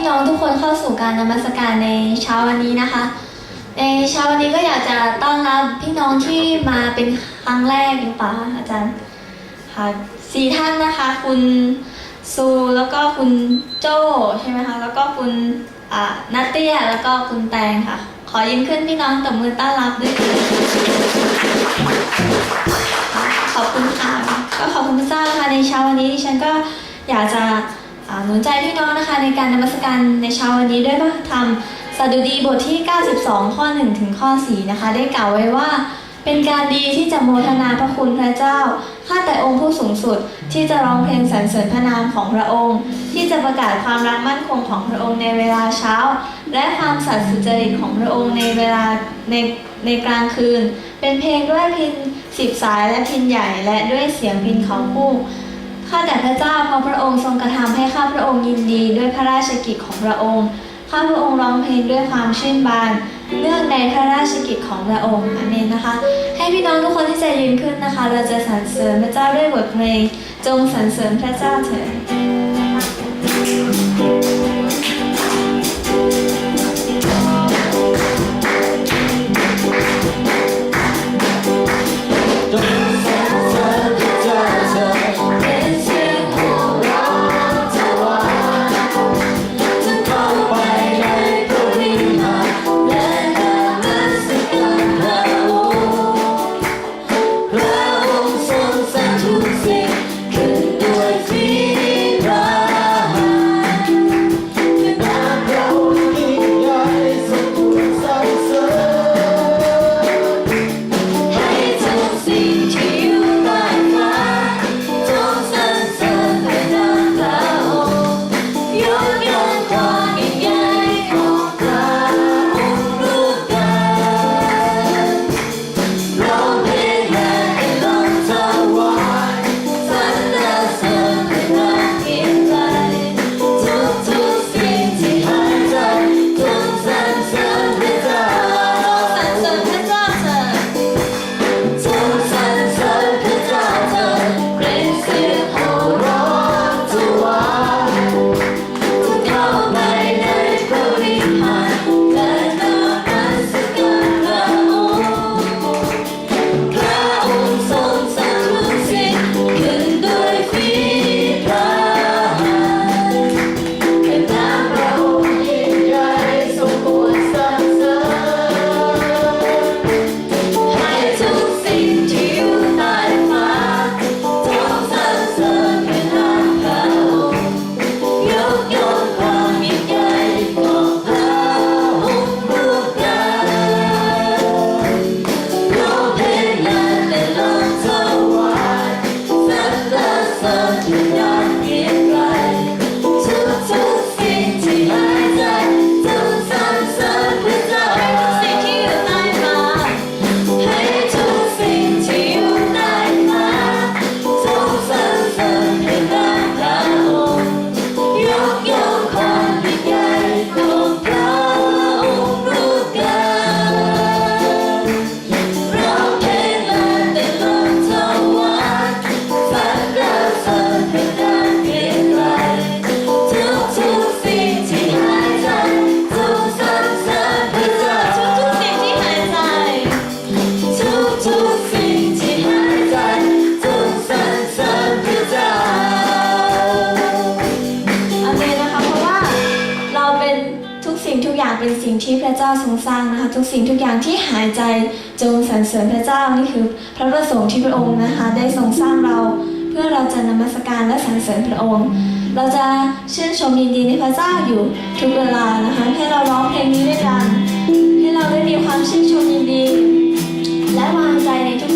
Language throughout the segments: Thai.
พี่น้องทุกคนเข้าสู่การนมัสการในเช้าวันนี้นะคะ ในเช้าวันนี้ก็อยากจะต้อนรับพี่น้องที่มาเป็นครั้งแรกหรือเปล่าคะอาจารย์ค่ะสี่ท่านนะคะ คุณซูแล้วก็คุณโจใช่ไหมคะแล้วก็คุณอ่านัตเตียแล้วก็คุณแตงค่ะ ขอยืนขึ้นพี่น้องตบมือต้อนรับด้วยค่ะขอบคุณค่ะก็ขอบคุณพระเจ้านะคะในเช้าวันนี้ดิฉันก็อยากจะ หนุนใจพี่น้องนะคะในการนมัสการในเช้าวันนี้ด้วยพระธรรมสดุดีบทที่ 92 ข้อ 1 ถึงข้อ 4 นะคะ ได้กล่าวไว้ว่า เป็นการดีที่จะโมทนาพระคุณพระเจ้า ข้าแต่องค์ผู้สูงสุดที่จะร้องเพลงสรรเสริญพระนามของพระองค์ ที่จะประกาศความรักมั่นคงของพระองค์ในเวลาเช้า และความสัตย์สุจริตของพระองค์ในเวลาในในกลางคืน เป็นเพลงด้วยพินสิบสายและพินใหญ่และด้วยเสียงพินเขาคู่ ข้าแต่พระเจ้าพอพระองค์ทรงกระทำให้ข้าพระองค์ยินดีด้วยพระราชกิจของพระองค์ ข้าพระองค์ร้องเพลงด้วยความชื่นบานเนื่องในพระราชกิจของพระองค์อเมนนะคะ ให้พี่น้องทุกคนที่จะยืนขึ้นนะคะ เราจะสรรเสริญพระเจ้าด้วยบทเพลง จงสรรเสริญพระเจ้าเถิด ที่พระเจ้าทรงสร้างนะคะ ทุกสิ่งทุกอย่างที่หายใจจงสรรเสริญพระเจ้านี่คือ พระประสงค์ที่พระองค์นะคะ ได้ทรงสร้างเราเพื่อเราจะนมัสการและสรรเสริญพระองค์ เราจะชื่นชมยินดีในพระเจ้าอยู่ทุกเวลานะคะให้เราร้องเพลงนี้ด้วยกันให้เราได้มีความชื่นชมยินดี และวางใจในทุก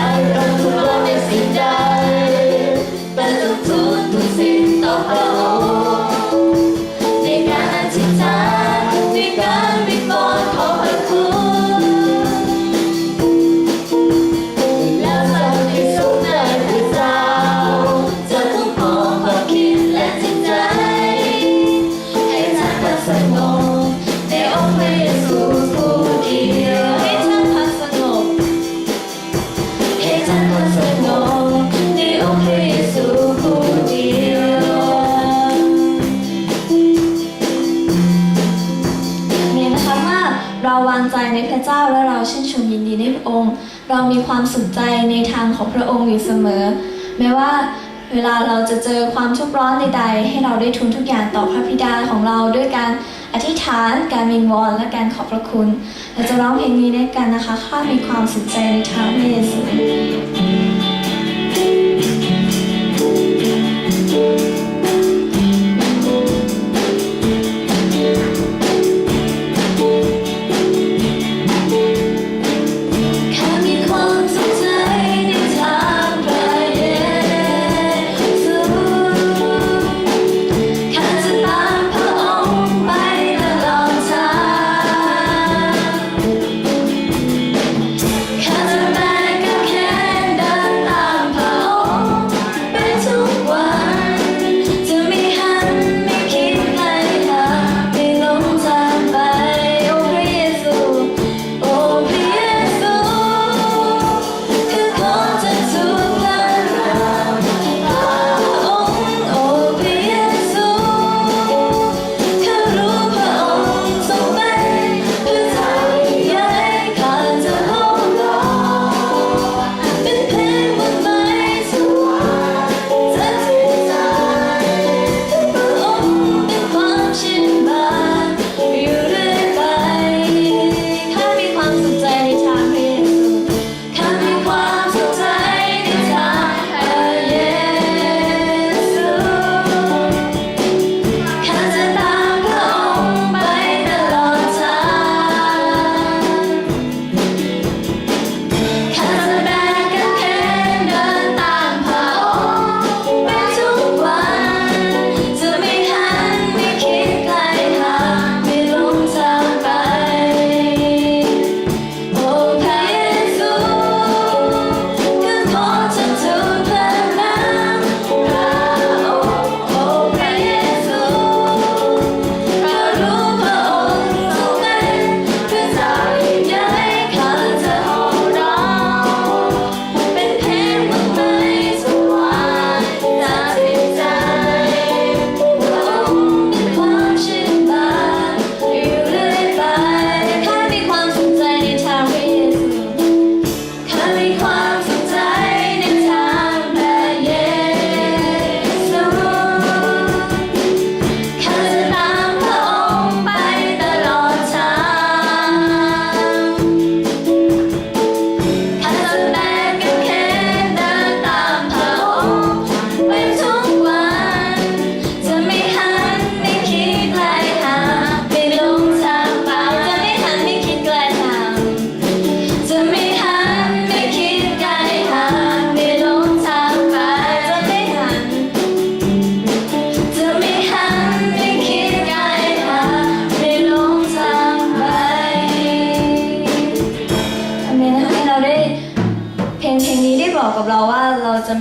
I don't know. ความสนใจในทางของพระองค์อยู่เสมอ แม้ว่าเวลาเราจะเจอความทุกข์ร้อนใดๆ ให้เราได้ทุนทุกอย่างต่อพระบิดาของเราด้วยการอธิษฐาน การวิงวอนและการขอบพระคุณ เราจะร้องเพลงนี้ด้วยกันนะคะ ข้ามีความสนใจในทางพระเยซู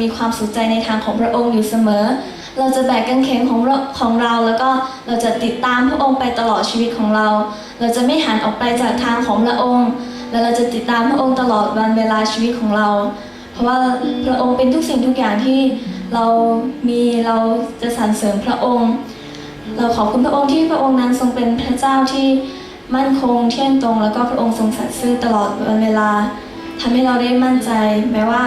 มีความสนใจในทางของพระองค์อยู่เสมอ เราจะแบกกางเขนของเราของเรา แล้วก็เราจะติดตามพระองค์ไปตลอดชีวิตของเรา เราจะไม่หันออกไปจากทางของพระองค์ และเราจะติดตามพระองค์ตลอดวันเวลาชีวิตของเรา เพราะว่าพระองค์เป็นทุกสิ่งทุกอย่างที่เรามีเราจะสรรเสริญพระองค์ เราขอบคุณพระองค์ที่พระองค์นั้นทรงเป็นพระเจ้าที่มั่นคงเที่ยงตรง แล้วก็พระองค์ทรงสัตย์ซื่อตลอดวันเวลาทำให้เราได้มั่นใจแม้ว่า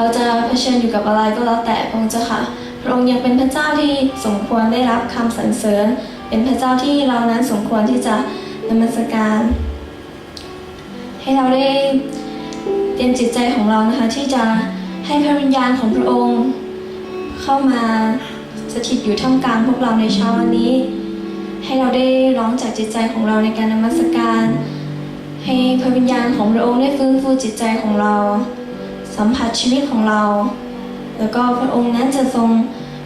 เราจะเผชิญอยู่กับอะไรก็แล้วแต่พระองค์เจ้าค่ะ พระองค์ยังเป็นพระเจ้าที่สมควรได้รับคำสรรเสริญ เป็นพระเจ้าที่เรานั้นสมควรที่จะนมัสการ ให้เราได้เตรียมจิตใจของเรานะคะ ที่จะให้พระวิญญาณของพระองค์ เข้ามาสถิตอยู่ท่ามกลางพวกเราในเช้าวันนี้ ให้เราได้ร้องจากจิตใจของเราในการนมัสการ ให้พระวิญญาณของพระองค์ได้ฟื้นฟูจิตใจของเรา สัมผัสชีวิตของเรา แล้วก็พระองค์นั้นจะทรง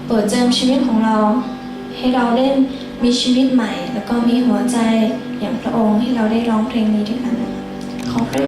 เปิดเจิมชีวิตของเรา ให้เราได้มีชีวิตใหม่ แล้วก็มีหัวใจอย่างพระองค์ให้เราได้ร้องเพลงนี้ด้วยกันขอบพระ